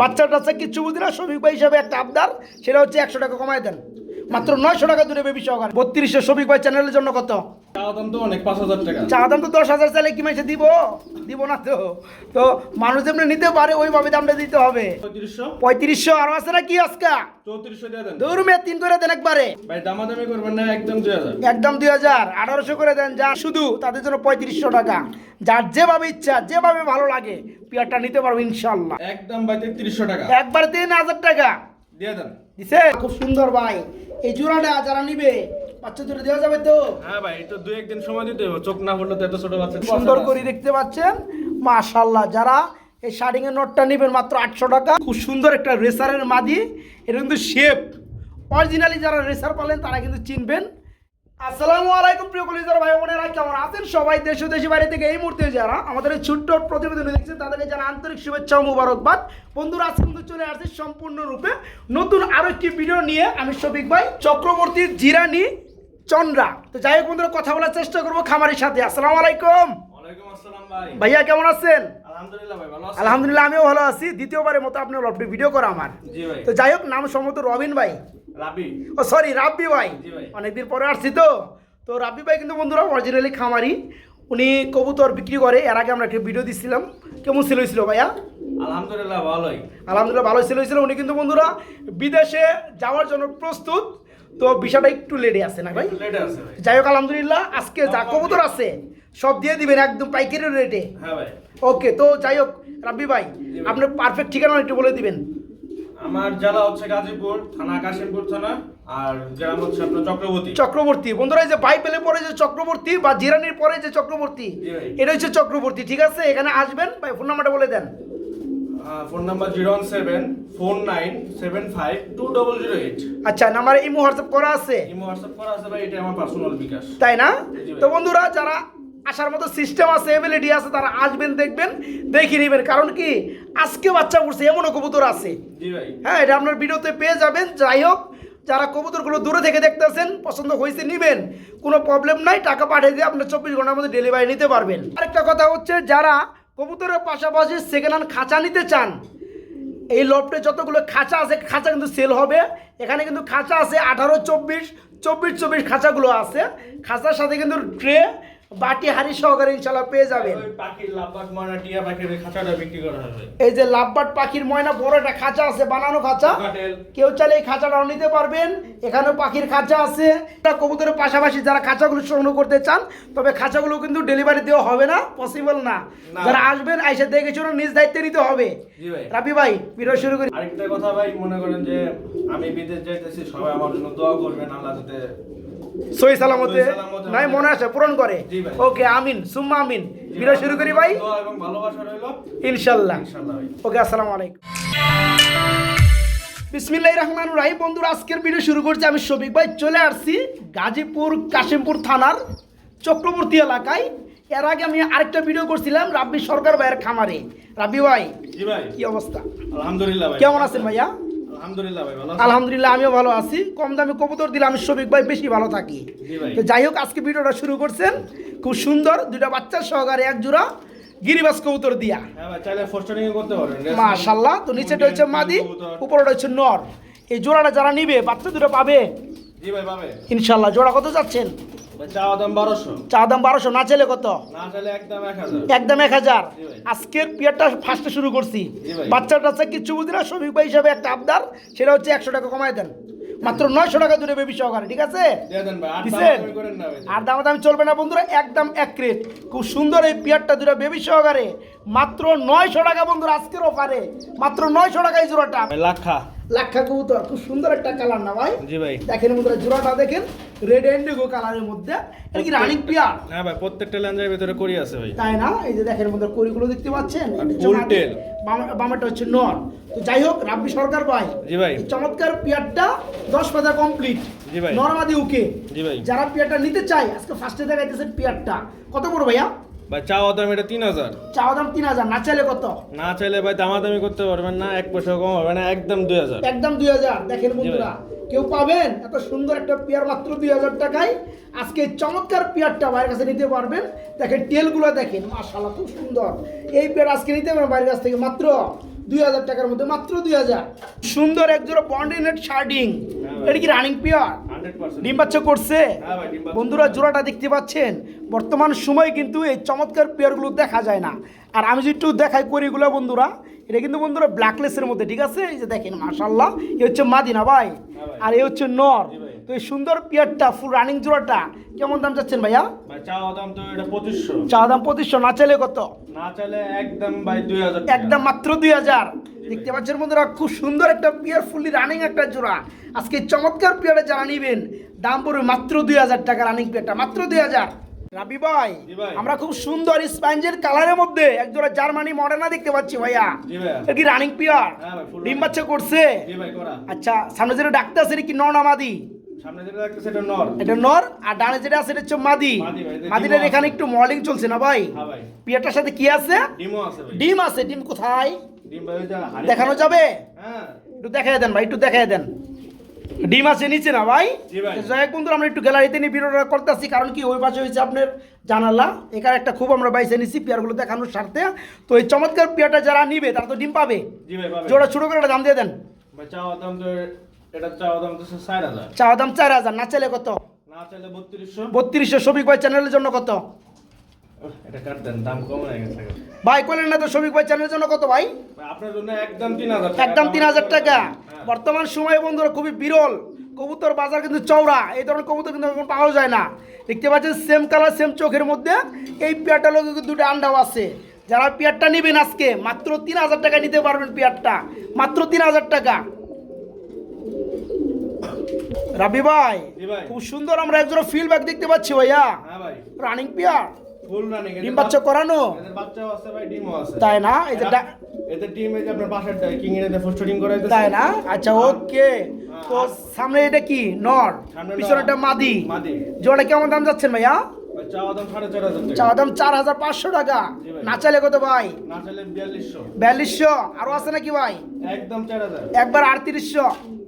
বাচ্চা টাচ্চা কিচ্ছু বুঝি না শ্রমিক ভাই হিসাবে একটা আবদার সেটা হচ্ছে একশো টাকা কমায় দেন। মাত্র নয়শো টাকা দূরে বেবি সহকার বত্রিশশো শ্রমিক ভাই চ্যানেলের জন্য কত? চা দাম তো দশ হাজার চাইলে কি মাসে দিব? দিব না তো। তো মানুষ যেমনি নিতে পারে ওইভাবে দামটা দিতে হবে। পঁয়ত্রিশশো? আরও আছে না কি আজকা তিন করে দেন একবারে। একদম দুই হাজার। আঠারোশো করে দেন যা শুধু তাদের জন্য পঁয়ত্রিশশো টাকা। যার যেভাবে ইচ্ছা যেভাবে ভালো লাগে পেয়ারটা নিতে পারব ইনশাল্লাহ একদম ভাই তেত্রিশশো টাকা। একবারে তিন হাজার টাকা। দিয়ে দেন। দিছে? খুব সুন্দর ভাই। এই জোড়াটা যারা নিবে বাচ্চা দুটো দেওয়া যাবে তো। হ্যাঁ ভাই একটু দুই একদিন সময় দিতে হবে চোখ না পড়লে তো এত ছোট বাচ্চা সুন্দর করে দেখতে পাচ্ছেন মাশাল্লাহ যারা এই শাড়িং এর নোটটা নেবেন মাত্র আটশো টাকা। খুব সুন্দর একটা রেসারের মাদি এটা কিন্তু শেপ অরিজিনালি যারা রেসার পালেন তারা কিন্তু চিনবেন। আসসালামু আলাইকুম প্রিয় কলিজার ভাই বোনেরা, কেমন আছেন সবাই? দেশ দেশি বাড়ি থেকে এই মুহূর্তে যারা আমাদের এই ছোট্ট প্রতিবেদন দেখছেন, তাদেরকে জানা আন্তরিক শুভেচ্ছা মুবারকবাদ। বন্ধুরা, আজকে কিন্তু চলে আসছে সম্পূর্ণরূপে নতুন আরও একটি ভিডিও নিয়ে আমি শফিক ভাই, চক্রবর্তী, জিরানি, চন্দ্রা। তো যাই হোক বন্ধুরা, কথা বলার চেষ্টা করব খামারের সাথে। আসসালামু আলাইকুম। ভাইয়া কেমন আছেন? আলহামদুলিল্লাহ আমিও ভালো আছি। দ্বিতীয়বারের মতো আপনার ভিডিও করা আমার। তো যাই হোক নাম সম্ভবত রবিন ভাই। ও সরি রাব্বি ভাই। অনেকদিন পরে আসছি তো। তো রাব্বি ভাই কিন্তু বন্ধুরা অরিজিনালি খামারি। উনি কবুতর বিক্রি করে এর আগে আমরা একটা ভিডিও দিচ্ছিলাম কেমন ছিল হয়েছিল ভাইয়া? আলহামদুলিল্লাহ ভালোই। আলহামদুলিল্লাহ ভালো ছিল হয়েছিল। উনি কিন্তু বন্ধুরা বিদেশে যাওয়ার জন্য প্রস্তুত। তো বিষয়টা একটু লেটে আছে না ভাই? ভাই। যাই হোক আলহামদুলিল্লাহ আজকে যা কবুতর আছে সব দিয়ে দিবেন একদম পাইকারি রেটে। হ্যাঁ ওকে তো যাই হোক রাব্বি ভাই ভাই। আপনার পারফেক্ট ঠিকানা একটু বলে দিবেন। আমার জেলা হচ্ছে গাজীপুর থানা কাশিমপুর থানা আর গ্রাম হচ্ছে আপনার চক্রবর্তী। চক্রবর্তী। বন্ধুরা এই যে বাই পেলে পরে যে চক্রবর্তী বা জিরানির পরে যে চক্রবর্তী এটা হচ্ছে চক্রবর্তী ঠিক আছে? এখানে আসবেন ভাই ফোন নাম্বারটা বলে দেন। Phone number zero one seven four nine seven five two double zero eight আচ্ছা নাম্বারে ইমো হোয়াটসঅ্যাপ করা আছে? ইমো হোয়াটসঅ্যাপ করা আছে ভাই এটা আমার পার্সোনাল বিকাশ। তাই না? তো বন্ধুরা যারা আসার মতো সিস্টেম আছে এবিলিটি আছে তারা আসবেন দেখবেন দেখে নেবেন। কারণ কি আজকে বাচ্চা উঠছে এমনও কবুতর আছে। জি ভাই। হ্যাঁ এটা আপনার ভিডিওতে পেয়ে যাবেন। যাই হোক যারা কবুতরগুলো দূরে থেকে দেখতেছেন পছন্দ হয়েছে নেবেন। কোনো প্রবলেম নাই টাকা পাঠিয়ে দিয়ে আপনার চব্বিশ ঘণ্টার মধ্যে ডেলিভারি নিতে পারবেন। আরেকটা কথা হচ্ছে যারা কবুতরের পাশাপাশি সেকেন্ড হ্যান্ড খাঁচা নিতে চান। এই লফটে যতগুলো খাঁচা আছে, খাঁচা কিন্তু সেল হবে। এখানে কিন্তু খাঁচা আছে আঠারো, চব্বিশ চব্বিশ চব্বিশ খাঁচাগুলো আছে। খাঁচার সাথে কিন্তু ট্রে বাটি হাড়ি সহকারে ইনশাল্লাহ পেয়ে যাবেন। ওই পাখির লাভবাগ ময়না টিয়া পাখির খাঁচাটা বিক্রি করা হবে। এই যে লাভবাট পাখির ময়না বড় একটা খাঁচা আছে বানানো খাঁচা। কেউ চাইলে এই খাঁচাটাও নিতে পারবেন। এখানেও পাখির খাঁচা আছে। কবুতরের পাশাপাশি যারা খাঁচাগুলো সংগ্রহ করতে চান তবে খাঁচাগুলো কিন্তু ডেলিভারি দেওয়া হবে না পসিবল না। যারা আসবেন আইসা দেখে শুনে নিজ দায়িত্বে নিতে হবে। জি ভাই। রাবি ভাই ভিডিও শুরু করি। আরেকটা কথা ভাই মনে করেন যে আমি বিদেশ যাইতেছি সবাই আমার জন্য দোয়া করবেন আল্লাহ যাতে সই সালামতে সহি সালামতে নাই মনে আছে পূরণ করে। ওকে আমিন সুম্মা আমিন। ভিডিও শুরু করি ভাই। ইনশাল্লাহ। ইনশাআল্লাহ ওকে আসসালামু আলাইকুম। বিসমিল্লাহ রহমান রাহিম। বন্ধুরা আজকের ভিডিও শুরু করছি আমি শফিক ভাই। চলে আসছি গাজীপুর কাশিমপুর থানার চক্রবর্তী এলাকায়। এর আগে আমি আরেকটা ভিডিও করছিলাম রাব্বি সরকার ভাইয়ের খামারে। রাব্বি ভাই জি ভাই। কি অবস্থা? আলহামদুলিল্লাহ ভাই। কেমন আছেন ভাইয়া? আলহামদুলিল্লাহ আমিও ভালো আছি। কম দামে কবুতর দিলে আমি শফিক ভাই বেশি ভালো থাকি। তো যাই হোক আজকে ভিডিওটা শুরু করছেন। খুব সুন্দর দুটা বাচ্চার সহকারে এক জোড়া গিরিবাস কবুতর দিয়া। হ্যাঁ মাশাল্লাহ তো নিচেটা হচ্ছে মাদি উপরটা হচ্ছে নর। এই জোড়াটা যারা নিবে বাচ্চা দুটো পাবে। জি ভাই পাবে ইনশাল্লাহ জোড়া কত যাচ্ছেন? দাম বারোশো। চা দাম বারোশো না চাইলে কত? একদম এক হাজার। একদম এক হাজার। জি ভাই। আজকের পিয়ারটা ফার্স্টে শুরু করছি। বাচ্চা টাচ্চা কিচ্ছু বুঝি না শ্রমিক ভাই হিসাবে একটা আবদার সেটা হচ্ছে একশো টাকা কমায় দেন। মাত্র নয়শো টাকা দূরে বেবি সহকারে ঠিক আছে? আর দাম দাম চলবে না বন্ধুরা একদম এক রেট খুব সুন্দর এই পিয়ারটা দুটো বেবি সহকারে। মাত্র নয়শো টাকা বন্ধুরা আজকের অফারে মাত্র নয়শো টাকা এই জোড়াটা। লাখা লাক্ষা কবুতর খুব সুন্দর একটা কালার না ভাই? জি ভাই। দেখেন বন্ধুরা জোড়াটা দেখেন রেড এন্ডিগো কালারের মধ্যে। এটা কি রানিং পিয়ার হ্যাঁ ভাই প্রত্যেকটা লেন্সের ভিতরে করি আছে ভাই। তাই না? এই যে দেখেন বন্ধুরা করিগুলো দেখতে পাচ্ছেন এটা হচ্ছে Full বাম- বামেরটা হচ্ছে নর। তো যাই হোক রাব্বি সরকার ভাই জি ভাই। চমৎকার পিয়ারটা দশ পাতা কমপ্লিট জি ভাই। নরমাদি ওকে জি ভাই। যারা পিয়ারটা নিতে চায় আজকে ফার্স্টে দেখাইতেছে পিয়ারটা কত বড় ভাইয়া? ভাই চাওয়া দাম এটা তিন হাজার। চাওয়া দাম তিন হাজার না চাইলে কত? না চাইলে ভাই দামাদামি করতে পারবেন না এক পয়সা কম হবে না একদম দুই হাজার। একদম দুই হাজার। দেখেন বন্ধুরা কেউ পাবেন এত সুন্দর একটা পেয়ার মাত্র দুই হাজার টাকায়। আজকে চমৎকার পেয়ারটা বাইরের কাছে নিতে পারবেন। দেখেন টেলগুলো দেখেন মাশাল্লাহ খুব সুন্দর। এই পেয়ার আজকে নিতে পারবেন বাইরের কাছ থেকে মাত্র দুই হাজার টাকার মধ্যে মাত্র দুই হাজার। সুন্দর এক জোড়া বন্ডিনেট শার্টিং হ্যাঁ এটা কি রানিং পিওর ডিম বাচ্চা করছে? হ্যাঁ ভাই বন্ধুরা জোড়াটা দেখতে পাচ্ছেন? বর্তমান সময়ে কিন্তু এই চমৎকার পেয়ারগুলো দেখা যায় না। আর আমি যদি একটু দেখাই করি এগুলো বন্ধুরা এটা কিন্তু বন্ধুরা ব্ল্যাকলেসের মধ্যে ঠিক আছে? এই যে দেখেন মাশাল্লাহ এ হচ্ছে মাদিনা ভাই। হ্যাঁ আর এ হচ্ছে নর। তো এই সুন্দর পেয়ারটা ফুল রানিং জোড়াটা কেমন দাম চাচ্ছেন ভাইয়া? ভাই চাওয়া দাম তো এটা দাম না চাইলে কত? না চাইলে একদম ভাই দুই হাজার একদম মাত্র দুই হাজার। দেখতে পাচ্ছেন বন্ধুরা খুব সুন্দর একটা পিয়ার ফুললি রানিং একটা জোড়া। আজকে চমৎকার পিয়ারে যারা নিবেন দাম পড়বে মাত্র দুই হাজার টাকা রানিং পিয়ারটা মাত্র দুই হাজার। রাবি ভাই আমরা খুব সুন্দর স্পঞ্জের কালারের মধ্যে এক জোড়া জার্মানি মডার্না দেখতে পাচ্ছি ভাইয়া। কি রানিং পিয়ার হ্যাঁ ডিম বাচ্চা করছে? আচ্ছা সামনে যেটা ডাক্তার আছে কি নর না মাদি সামনে যেটা রাখতেছে এটা নর। এটা নর আর ডানে যেটা আছে এটা হচ্ছে মাদি। মাদিটার এখানে একটু চলছে না ভাই? হ্যাঁ সাথে কি আছে? ডিমও আছে ডিম আছে ডিম কোথায়? ডিম ভাই দেখানো যাবে? হ্যাঁ। একটু দেন ভাই একটু দেন। ডিম আছে নিচে না ভাই। যাই বন্ধুরা আমরা একটু গ্যালারিতে নিয়ে ভিডিওটা করতেছি কারণ কি ওই পাশে হয়েছে আপনার জানালা। এখানে একটা খুব আমরা বাইসে নিছি পেয়ারগুলো দেখানোর স্বার্থে। তো এই চমৎকার পেয়ারটা যারা নিবে তারা তো ডিম পাবে। জোড়া ছোটো করে দাম দিয়ে দেন। এটা চাওয়া দাম তো ষাট হাজার। চাওয়া দাম চার হাজার না চাইলে কত? না চাইলে বত্রিশশো। বত্রিশশো শফিক ভাই চ্যানেলের জন্য কত? এটা কাট দেন দাম কম হয়ে গেছে। ভাই না তো ভাই চ্যানেলের জন্য কত ভাই? ভাই, আপনার জন্য একদম তিন হাজার একদম তিন হাজার টাকা। হ্যাঁ। বর্তমান সময়ে বন্ধুরা খুবই বিরল। কবুতর বাজার কিন্তু চওড়া। এই ধরনের কবুতর কিন্তু এখন পাওয়া যায় না। দেখতে পাচ্ছেন সেম কালার সেম চোখের মধ্যে এই পেয়ারটা লোক দুটো আন্ডাও আছে। যারা পেয়ারটা নেবেন আজকে মাত্র তিন হাজার টাকা নিতে পারবেন পেয়ারটা। মাত্র তিন হাজার টাকা। রাবি ভাই খুব সুন্দর আমরা একজন ফিল ব্যাগ দেখতে পাচ্ছি ভাইয়া। হ্যাঁ রানিং পেয়ার ফুল ডিম বাচ্চা করানো? তাই না? এই যে ডা- এদের এই যে আপনার বাসার কিং এর ফোস্টিং করাইতেছে তাই না? আচ্ছা ওকে। তো সামনে এটা কি? নর। মাদি। মাদি। জোড়া কেমন দাম যাচ্ছেন ভাইয়া? ভাই চাওয়া দাম চার হাজার পাঁচশো টাকা। না চাইলে কত ভাই? বিয়াল্লিশশো। বিয়াল্লিশশো। আরও আছে নাকি ভাই? একদম চার হাজার। একবার আটত্রিশশো।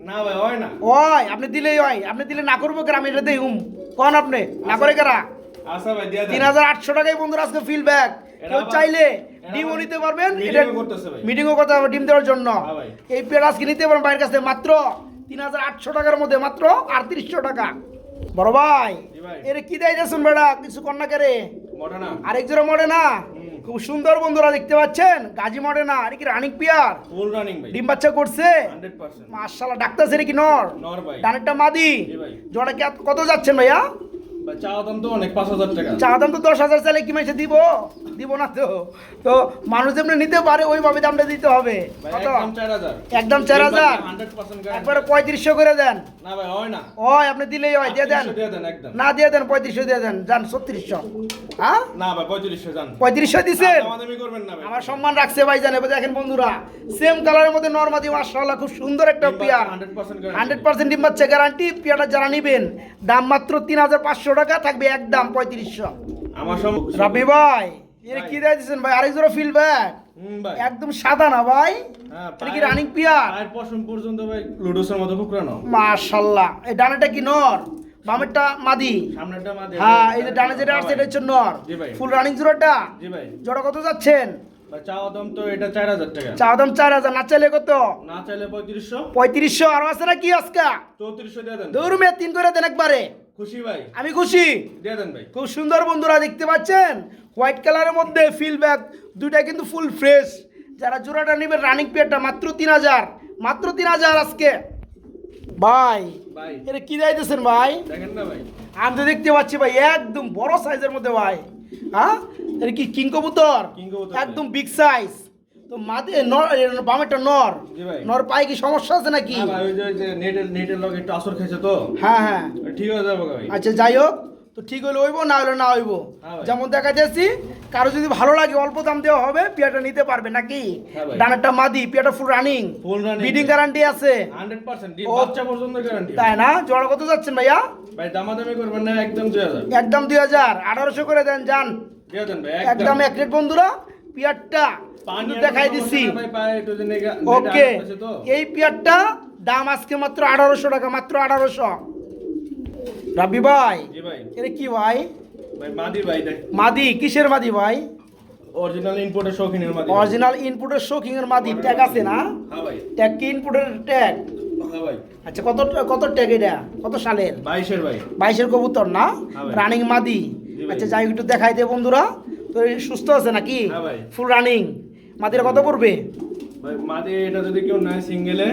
না ভাই হয় না। ওই আপনি দিলেই হয়। আপনি দিলে না করব কেন আমি এটা দেই হুম। কন আপনি? না করে কেরা? আচ্ছা ভাই দিয়া তিন হাজার আটশো টাকায় বন্ধুরা আজকে ফিল ব্যাক কেউ চাইলে ডিমও নিতে পারবেন। করতেছে মিটিংও করতে হবে ডিম দেওয়ার জন্য। হ্যাঁ এই পেয়ার আজকে নিতে পারেন বাইরের কাছে মাত্র তিন হাজার আটশো টাকার মধ্যে মাত্র আটত্রিশশো টাকা। বড় ভাই এর কি দেয় দেখুন বেড়া? কিছু কন্যা না আরেক জোড়া মডে না খুব সুন্দর বন্ধুরা দেখতে পাচ্ছেন? গাজী মডেনা আর কি রানিং পিয়ার ফুল রানিং ভাই। ডিম বাচ্চা করছে? 100% মাশাআল্লাহ ডাক্তার সেরে কি নর? নর ভাই। ডানেরটা মাদি। জি ভাই। জোড়া কত যাচ্ছেন ভাইয়া? ভাই চাওয়া দাম তো অনেক পাঁচ হাজার টাকা। চা দাম তো দশ হাজার চাইলে কি মাসে দিব? দিব না তো। তো মানুষ যেমনি নিতে পারে ওইভাবে দামটা দিতে হবে। একদম চার হাজার। একবারে পঁয়ত্রিশশো করে দেন। না ভাই হয় না। ওই আপনি দিলেই হয় দিয়ে দেন। 3800 দিয়ে দেন একদম। না দিয়ে দেন পঁয়ত্রিশশো দিয়ে দেন যান ছত্রিশশো। হ্যাঁ? না ভাই পঁয়ত্রিশশো আমার সম্মান রাখছে ভাই জানে দেখেন বন্ধুরা। সেম কালারের মধ্যে নর্মাদি মাশাআল্লাহ খুব সুন্দর একটা ডিম বাচ্চা পিয়ার। 100% guarantee। হান্ড্রেড পার্সেন্ট ডিম গ্যারান্টি পিয়ারটা যারা নিবেন দাম মাত্র তিন হাজার পাঁচশো টাকা থাকবে একদম পঁয়ত্রিশশো। আমার সব রাবি ভাই এর কি দিয়ে দিচ্ছেন ভাই? আরেক জোড়া ফিল ভাই। একদম সাদা না ভাই? হ্যাঁ এটা কি রানিং পিয়ার পায়ের পশম পর্যন্ত ভাই লুডোসের মতো কুকরানো মাশাল্লাহ। এই ডানাটা কি নর? বামেরটা মাদি? সামনেটা মা হ্যাঁ এই যে ডানে যেটা আছে এটা হচ্ছে নর। ফুল রানিং জোড়াটা? জি ভাই। জোড়া কত যাচ্ছেন? দাম দাম পঁয়ত্রিশশো। পঁয়ত্রিশশো। আরও আছে না কি আজকা? চৌত্রিশশো দৌড় মেয়ে তিন করে দেন একবারে। খুশি ভাই? আমি খুশি। দিয়ে দেন ভাই। খুব সুন্দর বন্ধুরা দেখতে পাচ্ছেন? হোয়াইট কালারের মধ্যে ফিল ব্যাগ দুইটা কিন্তু ফুল ফ্রেশ যারা জোড়াটা নেবে রানিং পেয়ারটা মাত্র তিন হাজার। মাত্র তিন হাজার আজকে। ভাই ভাই। এটা কি যাইতেছেন ভাই? দেখেন না ভাই। আমি তো দেখতে পাচ্ছি ভাই একদম বড় সাইজের মধ্যে ভাই। হ্যাঁ? এটা কি কিং কিং কবুতর, একদম বিগ সাইজ তো মাঝে নর বামেরটা নর। নর পায়ে কি সমস্যা আছে নাকি? নেটের নেটের লগে একটু আসর তো। হ্যাঁ হ্যাঁ। ঠিক হয়ে যাবে আচ্ছা যাই হোক তো ঠিক হলে হইব না হলে না হইব? হ্যাঁ যেমন দেখা যাচ্ছি কারও যদি ভালো লাগে অল্প দাম দেওয়া হবে পিয়াটা নিতে পারবে নাকি? হ্যাঁ ডানারটা মাদি পিয়াটা ফুল রানিং বিডিং গ্যারান্টি আছে। বাচ্চা পর্যন্ত গ্যারান্টি তাই না? জোড়া কত যাচ্ছেন ভাইয়া? ভাই দামাদামি করবেন না একদম দুই হাজার। একদম আঠারোশো করে দেন যান। দিয়ে দেন ভাই একদম এক রেট বন্ধুরা। পিয়ারটা দেখাই দিচ্ছি ওকে এই পিয়ারটা দাম আজকে মাত্র আঠারোশো টাকা মাত্র আঠারোশো। রাবি ভাই এটা কি ভাই? মাদি ভাই মাদি কিসের মাদি ভাই? অরিজিনাল ইনপুটের শৌখিনের মাদি অরিজিনাল ইনপুটের শোকিং এর মাদি ট্যাগ আছে না? হ্যাঁ ভাই। ট্যাগ কি ইনপুটের ট্যাগ হ্যাঁ ভাই। আচ্ছা কত কত ট্যাগ এটা? কত সালের? ভাই। কবুতর না? হ্যাঁ রানিং মাদি। আচ্ছা যাই একটু দেখাই দে বন্ধুরা। তো সুস্থ আছে নাকি? হ্যাঁ ফুল রানিং মাদিরা কত পড়বে? ভাই মাদি এটা যদি কেউ নেয় সিঙ্গেলে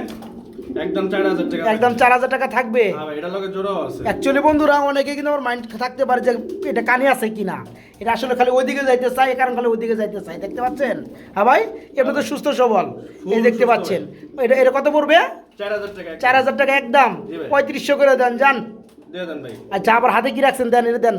একদম চার হাজার টাকা একদম চার হাজার টাকা থাকবে? হ্যাঁ ভাই এটা লগে জোড়াও আছে। অ্যাকচুয়ালি বন্ধুরা অনেকে কিন্তু আমার মাইন্ড থাকতে পারে যে এটা কানে আছে কিনা। এটা আসলে খালি ওইদিকে যাইতে চাই কারণ খালি ওইদিকে যাইতে চাই দেখতে পাচ্ছেন? হ্যাঁ ভাই এমনি তো সুস্থ সবল। এই দেখতে পাচ্ছেন। এটা এটা কত পড়বে? চার হাজার টাকা একদম। পঁয়ত্রিশশো করে দেন যান। আচ্ছা আবার হাতে কি রাখছেন? দেন এটা দেন।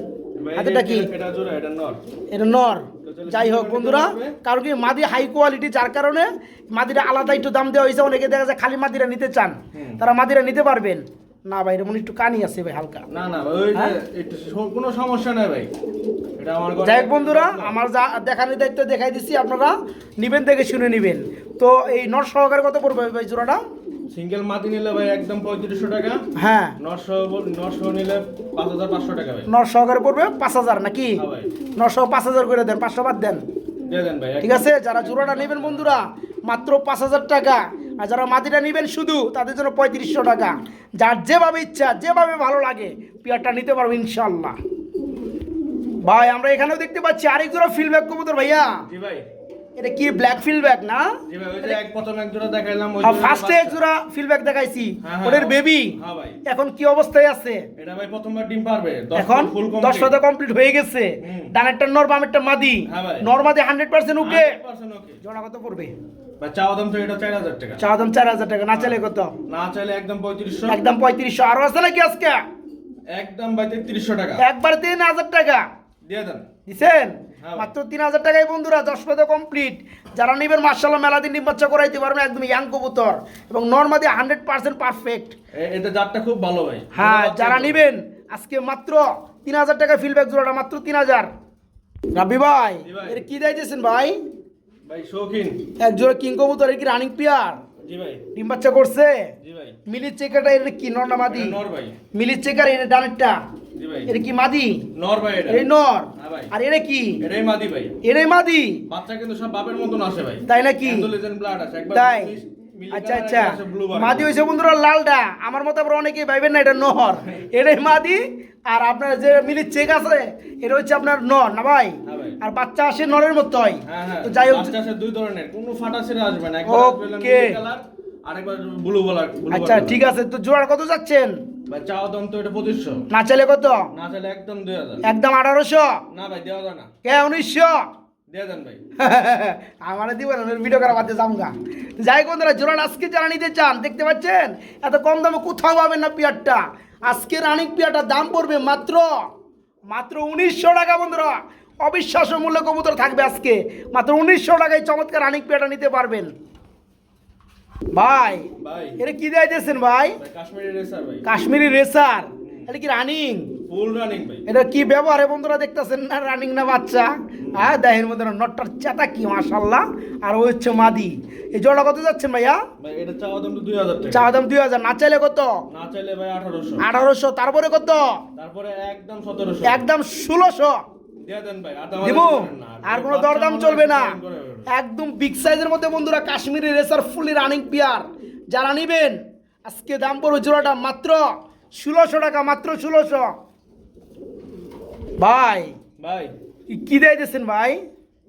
হাতেটা কি? এটা- নর। এটা নর। তাহলে যাই হোক বন্ধুরা কারণ কি মাদি হাই কোয়ালিটি যার কারণে মাদিরা আলাদা একটু দাম দেওয়া হয়েছে অনেকে দেখা যায় খালি মাদিরা নিতে চান। তারা মাদিরা নিতে পারবেন। না ভাই এরকম একটু কানি আছে ভাই হালকা। না না ওই হ্যাঁ? কোনো সমস্যা নাই ভাই। এটা আমার ঘরে- যাই হোক বন্ধুরা আমার যা দেখানোর দায়িত্ব দেখাই দিচ্ছি আপনারা নিবেন দেখে শুনে নিবেন। তো এই নর সহকারে কত পড়বে ভাই জোড়াটা? সিঙ্গেল মাটি নিলে ভাই একদম পঁয়ত্রিশশো টাকা। হ্যাঁ। নশো নশো নিলে পাঁচ হাজার পাঁচশো টাকা ভাই। নর সহকারে পড়বে পাঁচ হাজার নাকি? হ্যাঁ ভাই। নশো পাঁচ হাজার করে দেন পাঁচশো বাদ দেন। দিয়ে দেন ভাই ঠিক আছে যারা জোড়াটা নেবেন বন্ধুরা মাত্র পাঁচ হাজার টাকা। আর যারা মাটিটা নেবেন শুধু তাদের জন্য পঁয়ত্রিশশো টাকা। যার যেভাবে ইচ্ছা যেভাবে ভালো লাগে পেয়ারটা নিতে পারব ইনশাল্লাহ ভাই আমরা এখানেও দেখতে পাচ্ছি আরেক জোড়া ফিল্ডব্যাক কবুতর ভাইয়া। জি ভাই। এটা কি ব্ল্যাক না? জি ভাই ওই যে এক প্রথম এক জোড়া দেখাইলাম হ্যাঁ ফার্স্টে এক। জোড়া ফিল্ডব্যাক দেখাইছি। হ্যাঁ, হ্যাঁ, ওদের হ্যাঁ। বেবি হ্যাঁ এখন কি অবস্থায় আছে? এটা ভাই প্রথমবার ডিম পারবে। এখন শত কমপ্লিট হয়ে গেছে। ডানেরটা নর বামেরটা মাদি। হ্যাঁ নর মাদি হান্ড্রেড পার্সেন্ট ওকে ওকে জোড়া কত পড়বে? ভাই তো এটা চার হাজার টাকা। চা দাম টাকা না চাইলে কত? না চাইলে একদম আরও আছে নাকি আজকে? একদম ভাই টাকা। একবার তিন হাজার টাকা। দিয়ে দেন। দিছেন? হ্যাঁ। মাত্র তিন হাজার টাকায় বন্ধুরা দশ পদে কমপ্লিট যারা নেবেন মার্শাল্লাহ মেলা দিন বাচ্চা করাইতে পারবেন একদম ইয়াং কবুতর। এবং নর্মাদি হান্ড্রেড পার্সেন্ট পারফেক্ট এটা জাতটা খুব ভালো ভাই। হ্যাঁ যারা নেবেন আজকে মাত্র তিন হাজার টাকা ফিলব্যাক জোড়াটা মাত্র তিন হাজার। রাব্বি ভাই। এর কি দিয়েছেন ভাই? ভাই শৌখিন। এক জোড়া কিং কবুতর এর কি রানিং পিয়ার জি ডিম বাচ্চা করছে? মিলির চেকারটা এটা কি নর না মাদি? এটা নর ভাই। মিলির চেকার এটা ডানেরটা? এটা কি মাদি? নর ভাই এটা। এই নর। হ্যাঁ আর এটা কি? এটাই মাদি ভাই। এটাই মাদি? বাচ্চা কিন্তু সব বাপের মতন আসে ভাই। তাই নাকি? ব্লাড আছে। একবার তাই। মিলি- মিলি আচ্ছা আচ্ছা। মাদি। হয়েছে বন্ধুরা লালটা আমার মতো আবার অনেকেই ভাইবেন না এটা নহর এটাই মাদি। আর আপনার যে মিলির চেক আছে এটা হচ্ছে আপনার নর না ভাই? হ্যাঁ আর বাচ্চা আসে নরের মতোই। হ্যাঁ তো যাই হোক দুই ধরনের। কোনো ফাটা ছেড়ে আসবে না। কালার আরেকবার ব্লু বলার আচ্ছা ঠিক আছে। তো জোড়া কত যাচ্ছেন? ভাই চাওয়া দাম তো এটা পঁচিশশো। না চাইলে কত? না চাইলে একদম দুই হাজার। একদম আঠারোশো? না ভাই দেওয়া যায় না। কে উনিশশো? দিয়ে দেন ভাই। দিব না ভিডিও করা বাদে যামগা। যাই বন্ধুরা জোড়া আজকে যারা নিতে চান দেখতে পাচ্ছেন? এত কম দামে কোথাও পাবেন না পিয়ারটা। আজকে রানিক পিয়ারটার দাম পড়বে মাত্র মাত্র উনিশশো টাকা বন্ধুরা। অবিশ্বাস্য মূল্য কবুতর থাকবে আজকে। মাত্র উনিশশো টাকায় চমৎকার রানিক পিয়ারটা নিতে পারবেন। ভাই এটা কি দেয় দিয়েছেন ভাই? কাশ্মীরি রেসার ভাই। কাশ্মীরি এটা কি রানিং ফুল রানিং ভাই। এটা কি ব্যবহারে বন্ধুরা দেখতেছেন না রানিং না বাচ্চা? হ্যাঁ দেহের মধ্যে নটটার চেতা কি মাশাল্লাহ আর ওই হচ্ছে মাদি। এই জোড়া কত যাচ্ছেন ভাইয়া? ভাই এটা চাওয়া দাম দুই হাজার টাকা। চা দাম দুই হাজার। না চাইলে কত? না চাইলে ভাই আঠারোশো। আঠারোশো। তারপরে কত? তারপরে একদম সতেরোশো। একদম ষোলোশো। দিব আর কোনো দরদাম চলবে না। একদম বিগ সাইজের মধ্যে বন্ধুরা Kashmiri racer fully running pair যারা নিবেন আজকে দাম পড়বে জোড়াটা মাত্র ষোলোশো টাকা মাত্র ষোলোশো। ভাই ভাই। কি- কি দেয় দিয়েছেন ভাই?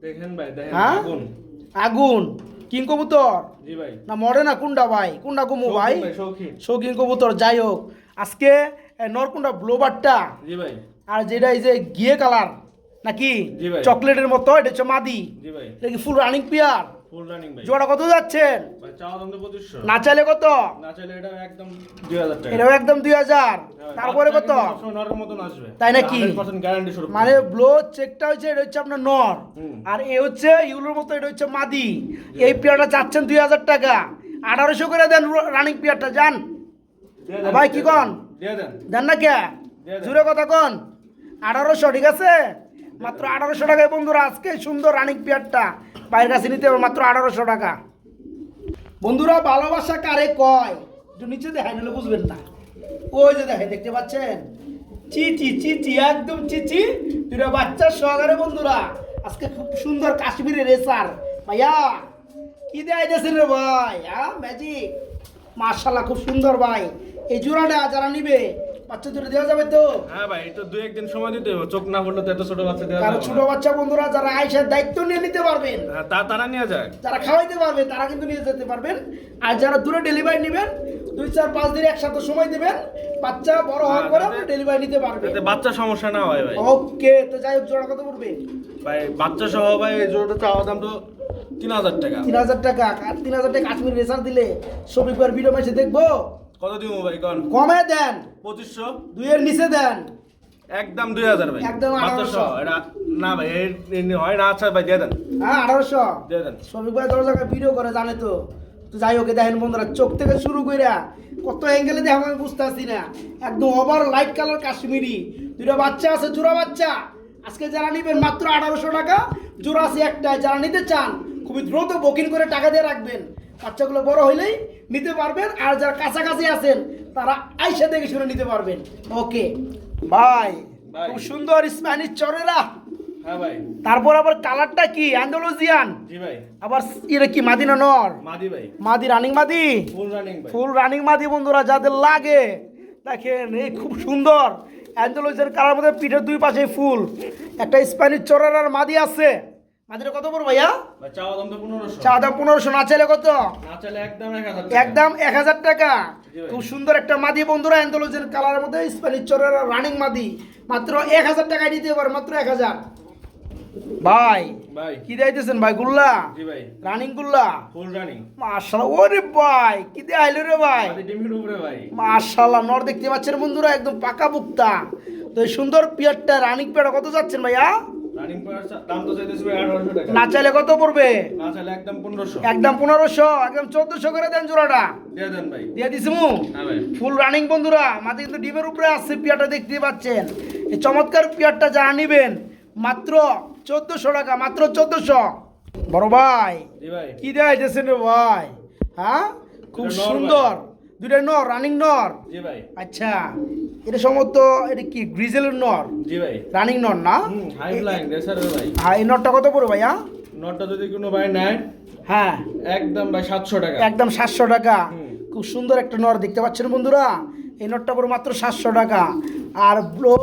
দেখেন ভাই দেখেন হ্যাঁ? আগুন। আগুন। কিং কবুতর? জি ভাই। না মরে না কুন্ডা ভাই? কুন্ডা কুমু ভাই? শৌখিন। কবুতর যাই হোক। আজকে নরকুন্ডা ব্লোবারটা জি ভাই। আর যেটা এই যে গিয়ে কালার নাকি? চকলেটের মতো এটা হচ্ছে মাদি। এটা কি ফুল রানিং পিয়ার জোড়া কত যাচ্ছেন? না চাইলে কত? এটাও একদম দুই হাজার হ্যাঁ, তারপরে কত? তাই নাকি? মানে ব্লো চেকটা হচ্ছে এটা হচ্ছে আপনার নর আর এ হচ্ছে ইউলোর মতো এটা হচ্ছে মাদি। এই পেয়ারটা চাচ্ছেন দুই হাজার টাকা। আঠারোশো করে দেন রানিং পেয়ারটা যান। ভাই, কি কন? দেন। না কে? জুড়ে কথা কন। আঠারোশো ঠিক আছে? মাত্র আঠারোশো টাকায় বন্ধুরা, আজকে সুন্দর রানিং পেয়ারটা বাইরের কাছে নিতে হবে মাত্র আঠারোশো টাকা। বন্ধুরা, ভালোবাসা কারে কয়? একটু নিচে দেখায় নিলে বুঝবেন না। ওই যে দেখে দেখতে পাচ্ছেন? চিচি চিচি একদম চিচি দুটা বাচ্চার সহকারে বন্ধুরা, আজকে খুব সুন্দর কাশ্মীরি রেসার। ভাইয়া, কি দেয় দেশের রে ভাই? হ্যাঁ ম্যাজিক মার্শাল্লাহ খুব সুন্দর ভাই। এই জোড়াটা যারা নিবে বাচ্চা দুটো দেওয়া যাবে তো? হ্যাঁ ভাই একটু দুই একদিন সময় দিতে হবে চোখ না পড়লে তো এত ছোট বাচ্চা দেওয়া কারণ ছোট বাচ্চা বন্ধুরা যারা দায়িত্ব নিয়ে নিতে পারবেন হ্যাঁ, তা তারা নিয়ে যায়। যারা খাওয়াইতে পারবে তারা কিন্তু নিয়ে যেতে পারবেন। আর যারা দূরে ডেলিভারি নেবেন দুই চার পাঁচ দিন একসাথে সময় দেবেন বাচ্চা বড় হওয়ার হ্যাঁ, পরে আপনি ডেলিভারি নিতে পারবেন। যাতে বাচ্চা সমস্যা না হয় ভাই। ওকে তো যাই হোক জোড়া কত পড়বে? ভাই বাচ্চা সহ ভাই এই জোড়াটা চাওয়া দাম তো তিন হাজার টাকা। তিন হাজার টাকা। আর তিন হাজার টাকা কাশ্মীর রেসার দিলে শফিকবার ভিডিও ম্যাচে দেখব? কত দিব ভাই কন? কমে দেন। পঁচিশশো? দুইয়ের নিচে দেন। একদম দুই হাজার ভাই। একদম 1800 এটা না ভাই এর হয় না আচ্ছা ভাই দিয়ে দেন। হ্যাঁ আঠারোশো। দিয়ে দেন। শফিক ভাই দশ জায়গায় ভিডিও করে জানে তো। তো যাই হোক দেখেন বন্ধুরা চোখ থেকে শুরু কইরা কত অ্যাঙ্গেলে দেখো আমি বুঝতে না। একদম ওভার লাইট কালার কাশ্মীরি। দুটো বাচ্চা আছে জোড়া বাচ্চা। আজকে যারা নিবেন মাত্র আঠারোশো টাকা জোড়া আছে একটা যারা নিতে চান খুবই দ্রুত বুকিং করে টাকা দিয়ে রাখবেন। বাচ্চাগুলো বড় হইলেই নিতে পারবেন আর যারা কাছাকাছি আছেন তারা আইসা দেখে শুনে নিতে পারবেন। ওকে। Bye Bye. খুব সুন্দর স্প্যানিশ চরেরা হ্যাঁ তারপর আবার কালারটা কি? ভাই। আবার এটা কি মাদিনা নর? মাদি ভাই। মাদি রানিং মাদি? ফুল রানিং ভাই। মাদি বন্ধুরা যাদের লাগে। দেখেন এই খুব সুন্দর। অ্যান্ডালুজিয়ান কালার মধ্যে পিঠের দুই পাশে ফুল একটা স্প্যানিশ চোরার আর মাদি আছে। মাদিটা কত পড়ো ভাইয়া? চা দাম পনেরোশো। না চাইলে কত? একদম এক হাজার টাকা। খুব সুন্দর একটা মাদি বন্ধুরা অ্যান্ডালুজিয়ান কালারের মধ্যে স্প্যানিশ চোরার রানিং মাদি। মাত্র এক হাজার টাকায় দিতে পারে মাত্র এক হাজার। ভাই ভাই। কি দিতেছেন ভাই গুল্লা? জি ভাই। রানিং গুল্লা? ফুল রানিং মাশাআল্লাহ ওরে ভাই কি দিয়ে আইলো রে ভাই? ভাই। মাশাআল্লাহ নর দেখতে পাচ্ছেন বন্ধুরা একদম পাকা বুকতা তো সুন্দর পিয়ারটা রানিং পেয়ারটা কত যাচ্ছেন ভাইয়া? না চাইলে কত পড়বে? না চাইলে একদম একদম করে দেন জোড়াটা। দিয়ে দেন ভাই। দিয়ে দিছি মু। হ্যাঁ ফুল রানিং বন্ধুরা মাঝে কিন্তু ডিমের উপরে আসছে দেখতে পাচ্ছেন। এই চমৎকার পিয়ারটা যারা নিবেন মাত্র চোদ্দশো টাকা মাত্র চোদ্দশো। বড় ভাই কি দেয় ভাই? হ্যাঁ? খুব সুন্দর। দুটা নর রানিং নর। জি ভাই। আচ্ছা এটা সম্ভবত এটা কি গ্রিজেলের নর? জি ভাই। রানিং নর না? হাই ফ্লাইং রেসার ভাই। হ্যাঁ এই নরটা কত পড়বে ভাইয়া? নটটা যদি কোনো ভাই নেয় হ্যাঁ। একদম ভাই সাতশো টাকা। একদম সাতশো টাকা। খুব সুন্দর একটা নর দেখতে পাচ্ছেন বন্ধুরা। এই নরটা পড়ে মাত্র সাতশো টাকা। আর ব্লো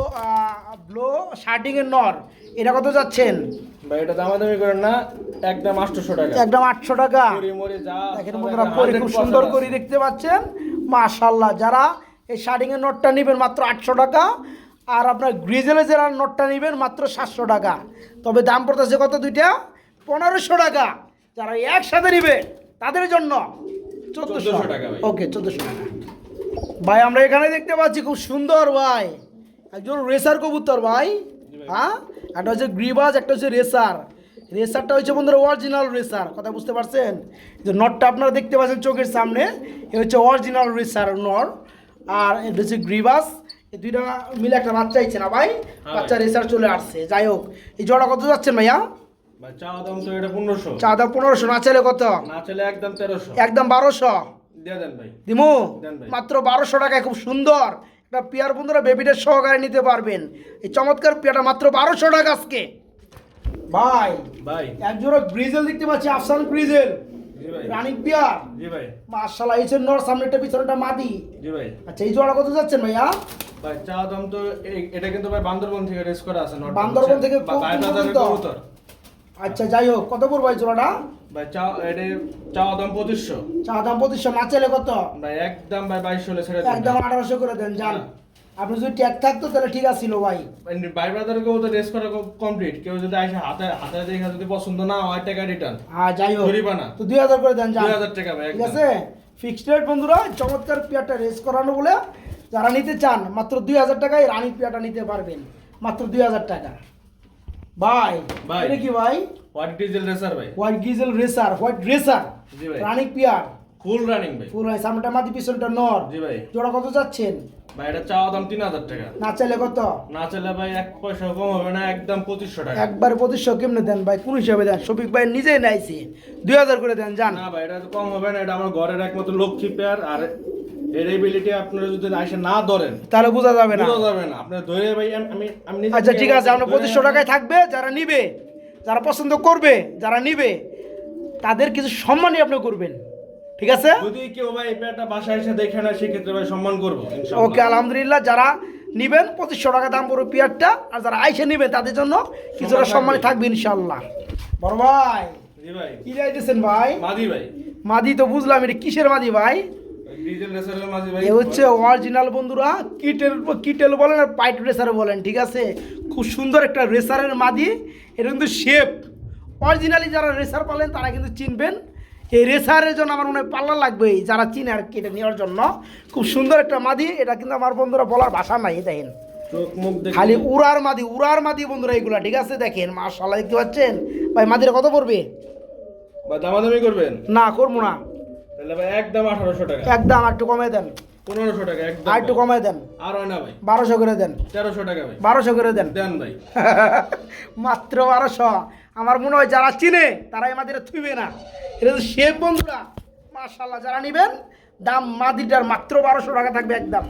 ব্লো শার্টিংয়ের নর এটা কত যাচ্ছেন? ভাই এটা দামাদামি করেন না একদম আটশোশো টাকা। একদম আটশো টাকা। করি মরি যা দেখেন বন্ধুরা একদম খুব সুন্দর করে দেখতে পাচ্ছেন। মাশাল্লাহ যারা এই শার্টিংয়ের নোটটা নেবেন মাত্র আটশো টাকা আর আপনার গ্রিজেলে যারা নোটটা নেবেন মাত্র সাতশো টাকা। তবে দাম পড়তেছে কত দুইটা? পনেরোশো টাকা। যারা একসাথে নিবে তাদের জন্য চোদ্দোশো। 1400 টাকা ভাই। ওকে চোদ্দোশো টাকা। ভাই আমরা এখানে দেখতে পাচ্ছি খুব সুন্দর ভাই। একজন রেসার কবুতর ভাই। হ্যাঁ? একটা হচ্ছে গ্রিবাজ একটা হচ্ছে রেসার। রেসারটা হচ্ছে বন্ধুরা অরিজিনাল রেসার কথা বুঝতে পারছেন? যে নটটা আপনারা দেখতে পাচ্ছেন চোখের সামনে এ হচ্ছে অরিজিনাল রেসার নর আর এটা হচ্ছে গ্রিবাস এই দুইটা মিলে একটা বাচ্চা ইচ্ছে না ভাই? ভাই। বাচ্চা রেসার চলে আসছে যাই হোক। এই জোড়া কত যাচ্ছেন ভাইয়া? ভাই দাম তো এটা পনেরোশো। চা দাম পনেরোশো না চাইলে কত? না একদম তেরোশো। একদম বারোশো। দিয়ে দেন ভাই। দিমু মাত্র বারোশো টাকায় খুব সুন্দর। একটা পেয়ার বন্ধুরা বেবিটার সহকারে নিতে পারবেন। এই চমৎকার পেয়ারটা মাত্র বারোশো টাকা আজকে। ভাই ভাই। এক জোড়া গ্রিজেল দেখতে পাচ্ছি আফসান গ্রিজেল জি ভাই। পেয়ার। জি ভাই। মার্শাল্লাহ এই নর সামনেটা পিছনেটা মাদি। জি ভাই। আচ্ছা এই জোড়া কত যাচ্ছেন ভাইয়া? ভাই দাম তো এটা কিন্তু ভাই বান্দরবন থেকে রেস করা আছে নটটা, বান্দরবন থেকে। আচ্ছা যাই হোক কত পড়ব এই জোড়াটা? ভাই চাও এটা চাওয়া দাম পঁচিশশো। চা দাম পঁচিশশো না চাইলে কত? ভাই একদম ভাই বাইশশো হলে ছেড়ে দিন। একদম আঠারোশো করে দেন যান। হ্যাঁ। আপনি যদি ট্যাগ থাকতো তাহলে ঠিক আছিল ভাই। ভাই ব্রাদার কবুতর রেস করা কমপ্লিট কেউ যদি আসে হাতে হাতে দেখে যদি পছন্দ না হয় টাকা রিটার্ন হ্যাঁ যাই হোক। জরিমানা। তো দুই হাজার করে দেন যান। দুই হাজার টাকা ভাই ঠিক আছে? ফিক্সড রেট বন্ধুরা চমৎকার পেয়ারটা রেস করানো বলে যারা নিতে চান মাত্র দুই হাজার টাকায় রানিং পেয়ারটা নিতে পারবেন। মাত্র দুই হাজার টাকা। ভাই ভাই। এটা কি ভাই? হোয়াইট ডিজেল রেসার ভাই হোয়াইট গিজেল রেসার হোয়াইট রেসার জি ভাই রানিং পেয়ার ফুল রানিং ভাই ফুল হয় সামনেটা মাদি পিছনটা নর। জি ভাই জোড়া কত যাচ্ছেন ভাই এটা চাওয়া দাম তিন হাজার টাকা। না চাইলে কত? না চাইলে ভাই এক পয়সা কম হবে না একদম পঁচিশশো টাকা। একবার পঁচিশশো কেমনে দেন ভাই? কোন হিসাবে দেন? শফিক ভাই নিজেই নাইছি। দুই হাজার করে দেন যান। না ভাই এটা তো কম হবে না এটা আমার ঘরের একমাত্র লক্ষ্মী পেয়ার আর এর এবিলিটি আপনারা যদি আসে না ধরেন তাহলে বোঝা যাবে না। বোঝা যাবে না। আপনার ধরে ভাই আমি আমি- আচ্ছা ঠিক আছে ধরে পঁচিশশো টাকায় থাকবে যারা নিবে। যারা পছন্দ করবে যারা নিবে তাদের কিছু সম্মানই আপনি করবেন। ঠিক আছে? যদি কেউ ভাই এই বাসায় এসে দেখে না সেক্ষেত্রে ভাই সম্মান করব ইনশাআল্লাহ। ওকে আলহামদুলিল্লাহ যারা নিবেন পঁচিশশো টাকা দাম পড়বে পেয়ারটা আর যারা আইসে নিবে তাদের জন্য কিছুটা সম্মান থাকবে। ইনশাল্লাহ। বড় ভাই জি ভাই। কি যাইতেছেন ভাই? মাদি ভাই। মাদি তো বুঝলাম এটা কিসের মাদি ভাই? এ হচ্ছে অরিজিনাল বন্ধুরা কিটেল কিটেল বলেন আর পাইট রেসার বলেন ঠিক আছে? খুব সুন্দর একটা রেসারের মাদি এটা কিন্তু শেপ অরিজিনালি যারা রেসার পালেন তারা কিন্তু চিনবেন। এই রেসারের জন্য আমার মনে হয় পাল্লা লাগবে যারা চিনে আর কি এটা নেওয়ার জন্য। খুব সুন্দর একটা মাদি এটা কিন্তু আমার বন্ধুরা বলার ভাষা নাই দেখেন। খালি উড়ার মাদি উড়ার মাদি বন্ধুরা এগুলা ঠিক আছে? দেখেন মাশাল্লাহ দেখতে পাচ্ছেন? ভাই মাদিরা কত পড়বে? দামাদামি করবেন? না করব না। একদম আঠারোশো টাকা। একদম একটু কমে দেন। পনেরোশো টাকা একদম আর একটু দেন। আর হয় না ভাই। বারোশো করে দেন। তেরোশো টাকা ভাই। বারোশো করে দেন। দেন ভাই। মাত্র বারোশো। আমার মনে হয় যারা চিনে তারা আমাদের থুইবে না। এটা তো সে বন্ধুরা। মাশাল্লাহ যারা নেবেন দাম মাদিটার মাত্র বারোশো টাকা থাকবে একদম।